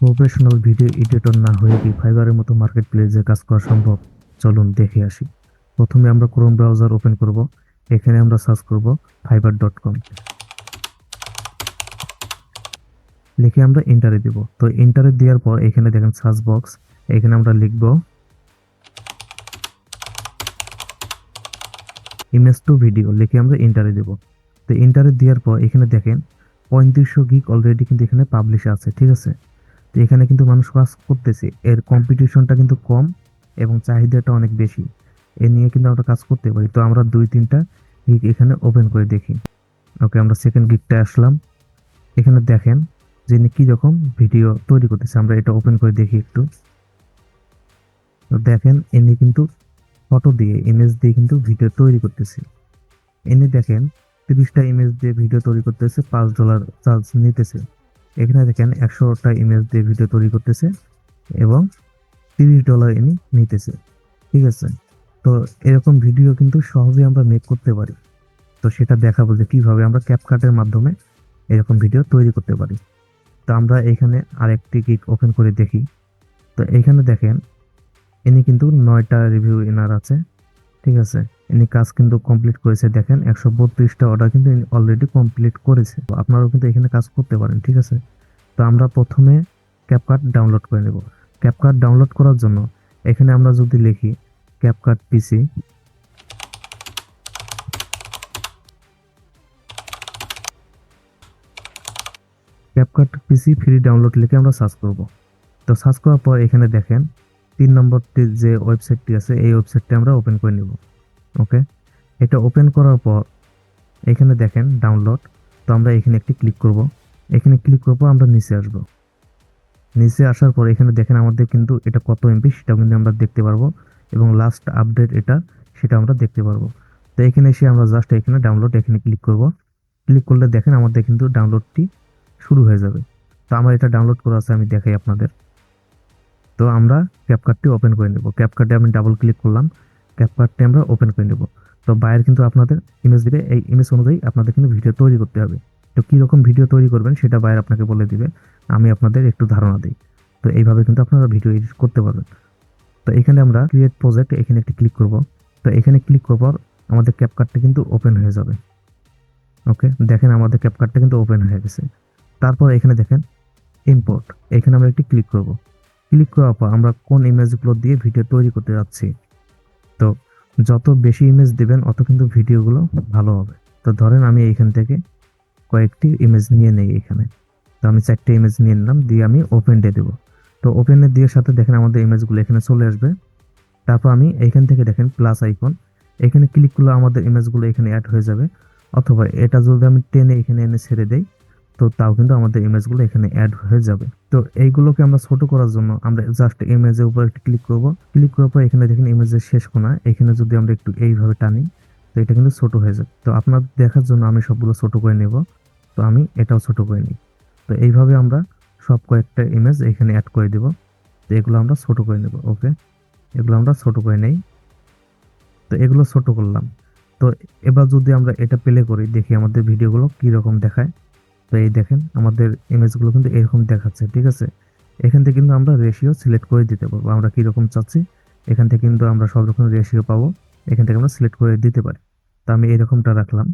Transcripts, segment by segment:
Professional video editor না হয়ে কি ফাইবারের মতো মার্কেট প্লেসে কাজ করা সম্ভব? চলুন দেখে আসি। প্রথমে আমরা ক্রোম ব্রাউজার ওপেন করব। এখানে আমরা সার্চ করব ফাইবার ডট কম লিখে আমরা এন্টারে দিব। তো এন্টারে দেওয়ার পর এখানে দেখেন সার্চ বক্স এখানে আমরা লিখব ইমেজ টু ভিডিও লিখে আমরা এন্টারে দেব। তো এন্টারে দেওয়ার পর এখানে দেখেন পঁয়ত্রিশশো গিক অলরেডি কিন্তু এখানে পাবলিশ আছে। ঠিক আছে? তো এখানে কিন্তু মানুষ কাজ করতেছে, এর কম্পিটিশনটা কিন্তু কম এবং চাহিদাটা অনেক বেশি। এ নিয়ে কিন্তু আমরা কাজ করতে পারি। তো আমরা দুই, তিনটা গিগ এখানে ওপেন করে দেখি। ওকে আমরা সেকেন্ড গিগটা আসলাম। এখানে দেখেন যে কি রকম ভিডিও তৈরি করতেছে। আমরা এটা ওপেন করে দেখি একটু। তো দেখেন ইনি কিন্তু ফটো দিয়ে ইমেজ দিয়ে কিন্তু ভিডিও তৈরি করতেছে। এনে দেখেন, তিরিশটা ইমেজ দিয়ে ভিডিও তৈরি করতেছে, পাঁচ ডলার চার্জ নিতেছে। এখানে দেখেন একশোটা ইমেজ দিয়ে ভিডিও তৈরি করতেছে এবং তিরিশ ডলার ইনি নিতেছে, ঠিক আছে? তো এরকম ভিডিও কিন্তু সহজেই আমরা মেক করতে পারি। তো সেটা দেখাবো যে কীভাবে আমরা ক্যাপকাটের মাধ্যমে এরকম ভিডিও তৈরি করতে পারি। তো আমরা এখানে আরেকটি গিক ওপেন করে দেখি। তো এখানে দেখেন, ইনি কিন্তু নয়টা রিভিউ এনার আছে, ঠিক আছে? ইনি কাজ কিন্তু কমপ্লিট করেছে। দেখেন, একশো বত্রিশটা অর্ডার কিন্তু অলরেডি কমপ্লিট করেছে। আপনারাও কিন্তু এখানে কাজ করতে পারেন, ঠিক আছে? তো আমরা প্রথমে ক্যাপকাট ডাউনলোড করে নেব। ক্যাপকাট ডাউনলোড করার জন্য এখানে আমরা যদি লিখি CapCut PC CapCut PC free download লিখে আমরা সার্চ করব। তো সার্চ করার পর এখানে দেখেন, তিন নম্বরটি যে ওয়েবসাইটটি আছে, এই ওয়েবসাইটটি আমরা ওপেন করে নিব। ওকে? এটা ওপেন করার পর, এখানে দেখেন ডাউনলোড তো আমরা এখানে একটি ক্লিক করব। এখানে ক্লিক করব আমরা নিচে আসব। নিচে আসার পর এখানে দেখেন আমাদের কিন্তু এটা কত এমপি সেটা কিন্তু আমরা দেখতে পারব। এবং লাস্ট আপডেট এটা সেটা আমরা দেখতে পারব। তো এখানে এসে আমরা জাস্ট এখানে ডাউনলোড এখানে ক্লিক করব। ক্লিক করলে দেখেন আমাদের কিন্তু ডাউনলোডটি শুরু হয়ে যাবে। তো আমার এটা ডাউনলোড করা আছে, আমি দেখাই আপনাদের। তো আমরা ক্যাপকার্টটি ওপেন করে নেব। ক্যাপকার্টে আমি ডাবল ক্লিক করলাম। ক্যাপকার্টটি আমরা ওপেন করে নেব। তো বাইরে কিন্তু আপনাদের ইমেজ দিবে, এই ইমেজ অনুযায়ী আপনাদের কিন্তু ভিডিও তৈরি করতে হবে। তো কীরকম ভিডিও তৈরি করবেন সেটা বাইরে আপনাকে বলে দিবে, আমি আপনাদের একটু ধারণা দিই। তো এইভাবে কিন্তু আপনারা ভিডিও এডিট করতে পারবেন। তো এখানে আমরা ক্রিয়েট প্রজেক্ট এখানে একটি ক্লিক করব। তো এখানে ক্লিক করব আমাদের ক্যাপকার্টটা কিন্তু ওপেন হয়ে যাবে। ওকে দেখেন আমাদের ক্যাপকার্টটা কিন্তু ওপেন হয়ে গেছে। তারপর এখানে দেখেন ইম্পোর্ট এখানে আমরা একটি ক্লিক করব। ক্লিক করার পর আমরা কোন ইমেজগুলো দিয়ে ভিডিও তৈরি করতে যাচ্ছি? তো যত বেশি ইমেজ দেবেন, অত কিন্তু ভিডিওগুলো ভালো হবে। তো ধরেন আমি এইখান থেকে কয়েকটি ইমেজ নিয়ে নেই এখানে। তো আমি চারটে ইমেজ নিয়ে নিলাম, দিয়ে আমি ওপেন ডে দেবো। তো ওপেনে দিয়ে সাথে দেখেন আমাদের ইমেজগুলো এখানে চলে আসবে। তারপর আমি এইখান থেকে দেখেন প্লাস আইকন এখানে ক্লিক করলে আমাদের ইমেজগুলো এখানে অ্যাড হয়ে যাবে। অথবা এটা যদি আমি টেনে এখানে এনে ছেড়ে দেই তো তাও কিন্তু আমাদের ইমেজগুলো এখানে অ্যাড হয়ে যাবে। তো এইগুলোকে আমরা ছোট করার জন্য আমরা জাস্ট ইমেজের উপর একটু ক্লিক করব। ক্লিক করার পর এখানে দেখেন ইমেজের শেষ কোনা এখানে যদি আমরা একটু এইভাবে টানি, তো এটা কিন্তু ছোট হয়ে যাবে। তো আপনার দেখার জন্য আমি সবগুলো ছোট করে নেব। তো আমি এটাও ছোট করে নিই। তো এইভাবে আমরা সব কয়েকটা ইমেজ এখানে অ্যাড করে দেব। তো এগুলো আমরা ছোট করে নেব ওকে এগুলো আমরা ছোট করে নেই। তো এগুলো ছোট করলাম। তো এবার যদি আমরা এটা প্লে করি, দেখি আমাদের ভিডিওগুলো কীরকম দেখায়। তো এই দেখেন, আমাদের ইমেজগুলো কিন্তু এরকম দেখাচ্ছে, ঠিক আছে? এখান থেকে কিন্তু আমরা রেশিও সিলেক্ট করে দিতে পারব। আমরা কীরকম চাচ্ছি? এখান থেকে কিন্তু আমরা সব রকম রেশিও পাবো। এখান থেকে আমরা সিলেক্ট করে দিতে পারি। তো আমি এরকমটা রাখলাম।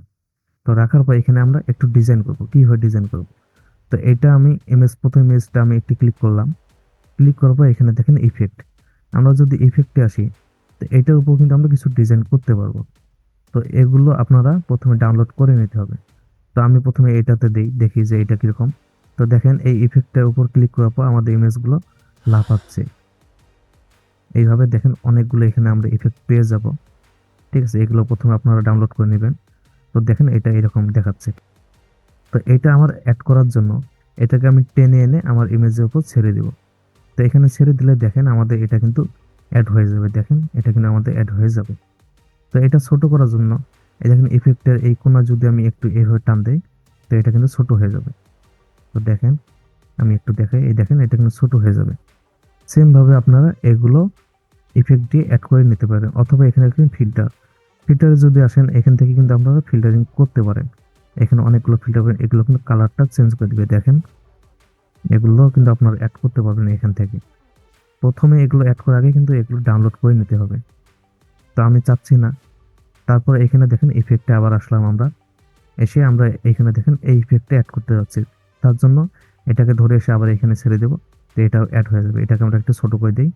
তো রাখার পর এখানে আমরা একটু ডিজাইন করব। কীভাবে ডিজাইন করব? তো এটা আমি ইমেজ প্রথম ইমেজটা আমি একটি ক্লিক করলাম। ক্লিক করার পর এখানে দেখেন ইফেক্ট আমরা যদি ইফেক্টে আসি, তো এটার উপর কিন্তু আমরা কিছু ডিজাইন করতে পারব। তো এগুলো আপনারা প্রথমে ডাউনলোড করে নিতে হবে। তো আমি প্রথমে এটাতে দিই, দেখি যে এটা কীরকম। তো দেখেন, এই ইফেক্টটার উপর ক্লিক করার পর আমাদের ইমেজগুলো লাফাচ্ছে। এইভাবে দেখেন অনেকগুলো এখানে আমরা ইফেক্ট পেয়ে যাব। ঠিক আছে, এগুলো প্রথমে আপনারা ডাউনলোড করে নেবেন। তো দেখেন এটা এরকম দেখাচ্ছে। তো এটা আমার অ্যাড করার জন্য এটাকে আমি টেনে এনে আমার ইমেজের উপর ছেড়ে দিব। তো এখানে ছেড়ে দিলে দেখেন আমাদের এটা কিন্তু অ্যাড হয়ে যাবে। দেখেন, এটা কিন্তু আমাদের অ্যাড হয়ে যাবে। তো এটা ছোট করার জন্য এই দেখেন ইফেক্টের এই কোনা যদি আমি একটু এভাবে টান দেই, তো এটা কিন্তু ছোট হয়ে যাবে। তো দেখেন, আমি একটু দেখাই, এই দেখেন, এটা কিন্তু ছোট হয়ে যাবে। সেমভাবে আপনারা এগুলো ইফেক্ট দিয়ে অ্যাড করে নিতে পারেন, অথবা এখানে দেখেন ফিল্টার ফিল্টারে যদি আসেন, এখান থেকে কিন্তু আপনারা ফিল্টারিং করতে পারেন। এখানে অনেকগুলো ফিল্টার এগুলো কিন্তু কালারটা চেঞ্জ করে দেবে। দেখেন, এগুলো কিন্তু আপনারা অ্যাড করতে পারবেন এখান থেকে। প্রথমে এগুলো অ্যাড করার আগে কিন্তু এগুলো ডাউনলোড করে নিতে হবে। তো আমি চাচ্ছি না তারপর এখানে দেখেন ইফেক্টে আবার আসলাম আমরা। এসে আমরা এখানে দেখেন এই ইফেক্টে অ্যাড করতে যাচ্ছি। তার জন্য এটাকে ধরে এসে আবার এখানে ছেড়ে দেবো। তো এটাও অ্যাড হয়ে যাবে। এটাকে আমরা একটু ছোট করে দিই।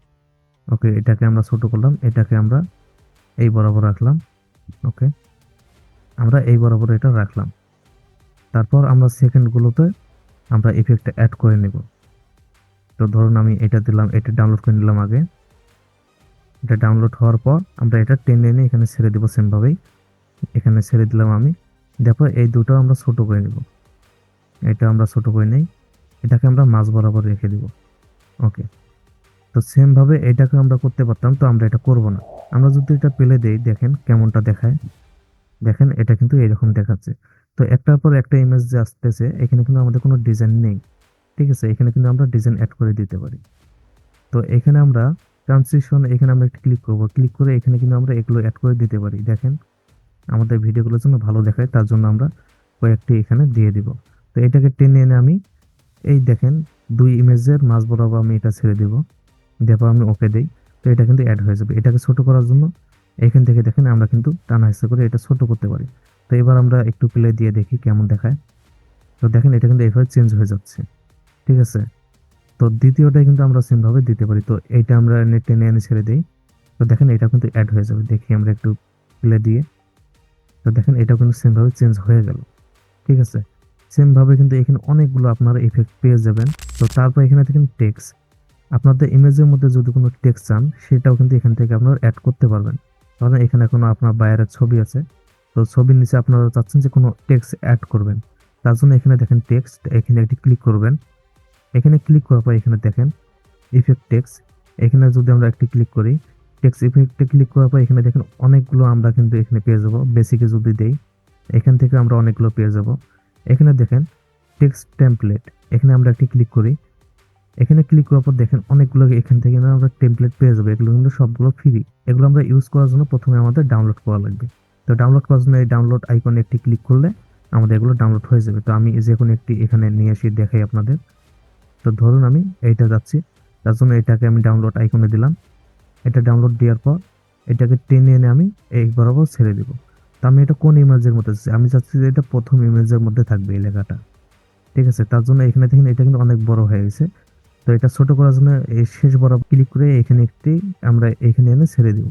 ওকে এটাকে আমরা ছোট করলাম। এটাকে আমরা এই বরাবর রাখলাম। ওকে আমরা এই বরাবর এটা রাখলাম। তারপর আমরা সেকেন্ডগুলোতে আমরা ইফেক্টটা অ্যাড করে নেব। তো ধরুন আমি এটা দিলাম, এটা ডাউনলোড করে নিলাম আগে। এটা ডাউনলোড হওয়ার পর আমরা এটা টেনে এনে এখানে ছেড়ে দেবো সেমভাবেই এখানে ছেড়ে দিলাম আমি। দেখো, এই দুটো আমরা ছোটো করে নেব। এটা আমরা ছোটো করে নেই। এটাকে আমরা মাঝ বরাবর রেখে দিব। ওকে তো সেমভাবে এটাকে আমরা করতে পারতাম, তো আমরা এটা করব না। আমরা যদি এটা পেলে দেই, দেখেন কেমনটা দেখায়। দেখেন, এটা কিন্তু এরকম দেখাচ্ছে। তো একটার পর একটা ইমেজ যে আসতেছে, এখানে কিন্তু আমাদের কোনো ডিজাইন নেই। ঠিক আছে? এখানে কিন্তু আমরা ডিজাইন অ্যাড করে দিতে পারি। তো এখানে আমরা ট্রানজিশন এখানে আমরা একটা ক্লিক করব। ক্লিক করে এখানে কিন্তু আমরা এগুলো অ্যাড করে দিতে পারি। দেখেন, আমাদের ভিডিওগুলোর জন্য ভালো দেখায়, তার জন্য আমরা কয়েকটি এখানে দিয়ে দিব। তো এটাকে টেনে এনে আমি, এই দেখেন, দুই ইমেজের মাঝ বরাবর আমি এটা ছেড়ে দিব। দেওয়ার আমি ওকে দেই। তো এটা কিন্তু অ্যাড হয়ে যাবে। এটাকে ছোট করার জন্য এখান থেকে দেখেন, আমরা কিন্তু টানা হিসেবে করে এটা ছোট করতে পারি। তো এবার আমরা একটু প্লে দিয়ে দেখি কেমন দেখায়। তো দেখেন, এটা কিন্তু এইভাবে চেঞ্জ হয়ে যাচ্ছে। ঠিক আছে? তো দ্বিতীয়টাই কিন্তু আমরা সেমভাবে দিতে পারি। তো এইটা আমরা টেনে এনে ছেড়ে দিই। তো দেখেন এটা কিন্তু অ্যাড হয়ে যাবে। দেখি আমরা একটু প্লে দিয়ে। তো দেখেন এটা কিন্তু সেমভাবে চেঞ্জ হয়ে গেল। ঠিক আছে? সেমভাবে কিন্তু এখানে অনেকগুলো আপনারা ইফেক্ট পেয়ে যাবেন। তো তারপর এখানে দেখেন টেক্স আপনাদের ইমেজের মধ্যে যদি কোনো টেক্স চান, সেটাও কিন্তু এখান থেকে আপনারা অ্যাড করতে পারবেন। কারণ এখানে কোনো আপনার বাইরের ছবি আছে। তো ছবির নিচে আপনারা চাচ্ছেন যে কোনো টেক্সট অ্যাড করবেন। তার জন্য এখানে দেখেন টেক্সট এখানে একটি ক্লিক করবেন। এখানে ক্লিক করার পর এখানে দেখেন ইফেক্ট টেক্স এখানে যদি আমরা একটি ক্লিক করি টেক্স ইফেক্টে ক্লিক করার পর এখানে দেখেন অনেকগুলো আমরা কিন্তু এখানে পেয়ে যাব। বেসিকে যদি দেই, এখান থেকে আমরা অনেকগুলো পেয়ে যাব। এখানে দেখেন টেক্সট টেমপ্লেট এখানে আমরা একটি ক্লিক করি। এখানে ক্লিক করার পর দেখেন অনেকগুলো এখান থেকে আমরা টেমপ্লেট পেয়ে যাব। এগুলো কিন্তু সবগুলো ফ্রি এগুলো আমরা ইউজ করার জন্য প্রথমে আমাদের ডাউনলোড করা লাগবে। তো ডাউনলোড করার জন্য এই ডাউনলোড আইকনে একটি ক্লিক করলে আমাদের এগুলো ডাউনলোড হয়ে যাবে। তো আমি যে কোনো একটি এখানে নিয়ে এসে দেখাই আপনাদের। তো ধরুন আমি এইটা যাচ্ছি। তার জন্য এটাকে আমি ডাউনলোড আইকনে দিলাম। এটা ডাউনলোড দেওয়ার পর এটাকে টেনে এনে আমি এই বরাবর ছেড়ে দিব। তো আমি এটা কোন ইমেজের মধ্যে চাচ্ছি আমি চাচ্ছি যে এটা প্রথম ইমেজের মধ্যে থাকবে এই লেখাটা। ঠিক আছে? তার জন্য এখানে দেখেন, এটা কিন্তু অনেক বড় হয়ে গেছে। তো এটা ছোট করার জন্য এই শেষ বরাবর ক্লিক করে এখানে একটি আমরা এখানে এনে ছেড়ে দিব।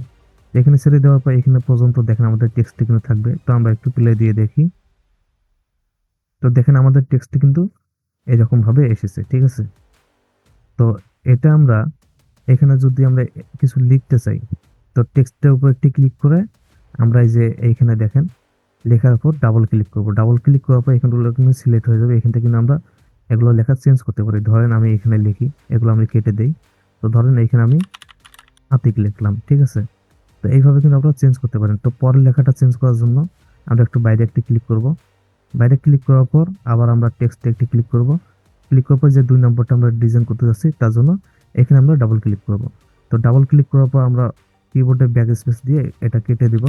এখানে ছেড়ে দেওয়ার পর এখানে পর্যন্ত দেখেন আমাদের টেক্সট কিন্তু থাকবে। তো আমরা একটু প্লে দিয়ে দেখি। তো দেখেন আমাদের টেক্সট কিন্তু এরকম ভাবে এসেছে, ঠিক আছে? তো এটা আমরা এখানে যদি আমরা কিছু লিখতে চাই, তো টেক্সটের উপর একটি ক্লিক করে আমরা এই যে এইখানে দেখেন, লেখার উপর ডাবল ক্লিক করব। ডাবল ক্লিক করার পর এখানগুলো কিন্তু সিলেক্ট হয়ে যাবে। এখান থেকে কিন্তু আমরা এগুলো লেখা চেঞ্জ করতে পারি। ধরেন আমি এখানে লিখি, এগুলো আমি কেটে দেই। তো ধরেন এখানে আমি আতিক লিখলাম, ঠিক আছে? তো এইভাবে কিন্তু আপনারা চেঞ্জ করতে পারেন। তো পরের লেখাটা চেঞ্জ করার জন্য আমরা একটু বাইরে একটি ক্লিক করব। বাইরে ক্লিক করার পর আবার আমরা টেক্সটে একটি ক্লিক করব। ক্লিক করার পর যে দুই নম্বরটা আমরা ডিজাইন করতে যাচ্ছি, তার জন্য এখানে আমরা ডাবল ক্লিক করব। তো ডাবল ক্লিক করার পর আমরা কিবোর্ডে ব্যাক স্পেস দিয়ে এটা কেটে দিব।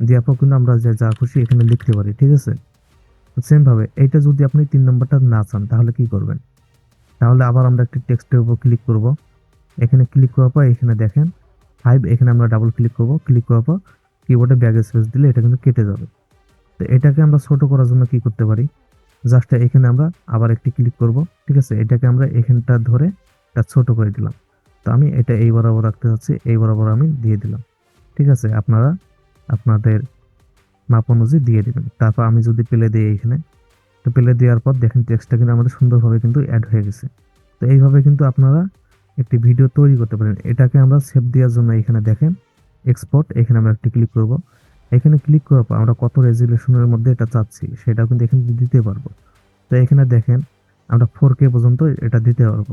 দেওয়ার পর কিন্তু আমরা যা যা খুশি এখানে লিখতে পারি, ঠিক আছে? সেমভাবে এইটা যদি আপনি তিন নম্বরটা না চান, তাহলে কি করবেন? তাহলে আবার আমরা একটি টেক্সটের উপর ক্লিক করব। এখানে ক্লিক করার পর এখানে দেখেন ফাইভ এখানে আমরা ডাবল ক্লিক করব। ক্লিক করার পর কিবোর্ডে ব্যাক স্পেস দিলে এটা কিন্তু কেটে যাবে। তো এটাকে আমরা ছোট করার জন্য কি করতে পারি? জাস্ট এখানে আমরা আবার একটি ক্লিক করব, ঠিক আছে? এটাকে আমরা এখানটা ধরে এটা ছোট করে দিলাম। তো আমি এটা এই বরাবর রাখতে চাচ্ছি এই বরাবর আমি দিয়ে দিলাম। ঠিক আছে? আপনারা আপনাদের মাপ অনুযায়ী দিয়ে দিবেন। তারপর আমি যদি পেলে দিই এখানে তো পেলে দেওয়ার পর দেখেন টেক্সটটা কিন্তু আমাদের সুন্দরভাবে কিন্তু অ্যাড হয়ে গেছে। তো এইভাবে কিন্তু আপনারা একটি ভিডিও তৈরি করতে পারেন। এটাকে আমরা সেভ দেওয়ার জন্য এখানে দেখেন এক্সপোর্ট এখানে আমরা একটি ক্লিক করব। এখানে ক্লিক করার পর আমরা কত রেজুলেশনের মধ্যে এটা চাচ্ছি সেটা কিন্তু এখানে দিতে পারব। তো এখানে দেখেন, আমরা ফোর কে পর্যন্ত এটা দিতে পারব।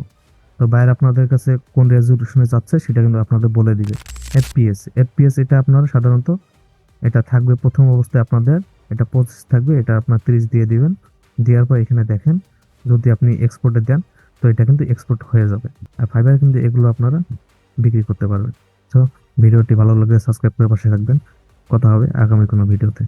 তো বাইরে আপনাদের কাছে কোন রেজুলেশনে চাচ্ছে সেটা কিন্তু আপনাদের বলে দিবে। এফপিএস এফপিএস এটা আপনারা সাধারণত এটা থাকবে প্রথম অবস্থায় আপনাদের, এটা পঁচিশ থাকবে, এটা আপনার তিরিশ দিয়ে দিবেন। দেওয়ার পর এখানে দেখেন, যদি আপনি এক্সপোর্টে দেন, তো এটা কিন্তু এক্সপোর্ট হয়ে যাবে। আর ফাইবার কিন্তু এগুলো আপনারা বিক্রি করতে পারবেন। তো ভিডিওটি ভালো লাগলে সাবস্ক্রাইব করে পাশে থাকবেন। কথা হবে আগামী কোনো ভিডিওতে।